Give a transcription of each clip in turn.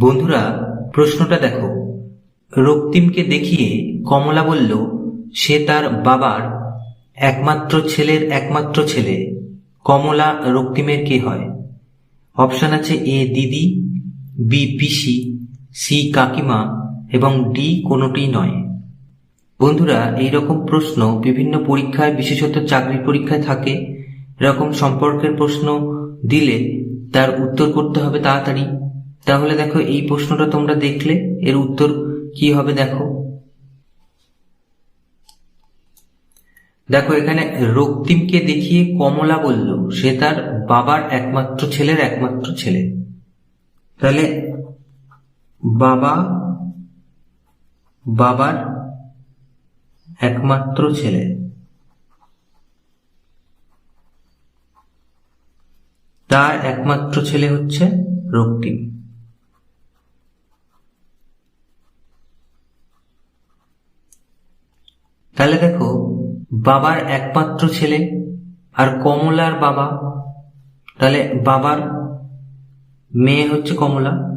বন্ধুরা, প্রশ্নটা দেখো। রক্তিমকে দেখিয়ে কমলা বলল, সে তার বাবার একমাত্র ছেলের একমাত্র ছেলে। কমলা, রক্তিমের কে হয়? অপশন আছে এ, দিদি, বি, পিসি, সি, কাকিমা এবং ডি কোনোটি নয়। বন্ধুরা এই রকম প্রশ্ন বিভিন্ন পরীক্ষায়, বিশেষত চাকরির পরীক্ষায় থাকে। এরকম সম্পর্কের প্রশ্ন দিলে তার উত্তর করতে হবে তাড়াতাড়ি। তাহলে দেখো এই প্রশ্নটা তোমরা দেখলে, এর উত্তর কি হবে দেখো। দেখো এখানে রক্তিমকে দেখিয়ে কমলা বলল, সে তার বাবার একমাত্র ছেলের একমাত্র ছেলে। তাহলে বাবা, বাবার একমাত্র ছেলে। তার একমাত্র ছেলে হচ্ছে রক্তিম। তাহলে দেখো, বাবার একমাত্র ছেলে আর কমলার বাবা। তাহলে বাবার মেয়ে হচ্ছে কমলা।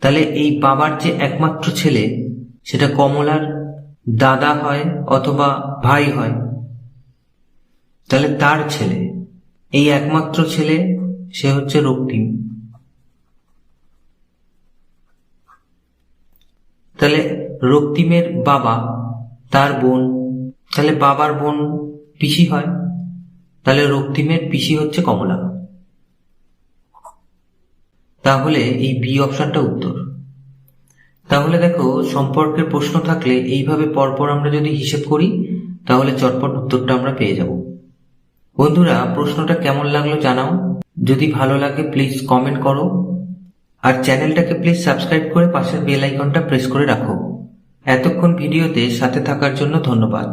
তাহলে এই বাবার যে একমাত্র ছেলে, সেটা কমলার দাদা হয় অথবা ভাই হয়। তাহলে তার ছেলে, এই একমাত্র ছেলে, সে হচ্ছে রক্তিম। তাহলে রক্তিমের বাবা, তার বোন, তাহলে বাবার বোন পিসি হয়, তাহলে রক্তিমের পিসি হচ্ছে কমলা। তাহলে এই বি অপশনটা উত্তর। তাহলে দেখো, সম্পর্কের প্রশ্ন থাকলে এইভাবে পরপর আমরা যদি হিসেব করি, তাহলে চটপট উত্তরটা আমরা পেয়ে যাব। বন্ধুরা, প্রশ্নটা কেমন লাগল জানাও। যদি ভালো লাগে প্লিজ কমেন্ট করো। আর চ্যানেলটাকে প্লিজ সাবস্ক্রাইব করে পাশের বেল আইকনটা প্রেস করে রাখো। এতক্ষণ ভিডিওতে সাথে থাকার জন্য ধন্যবাদ।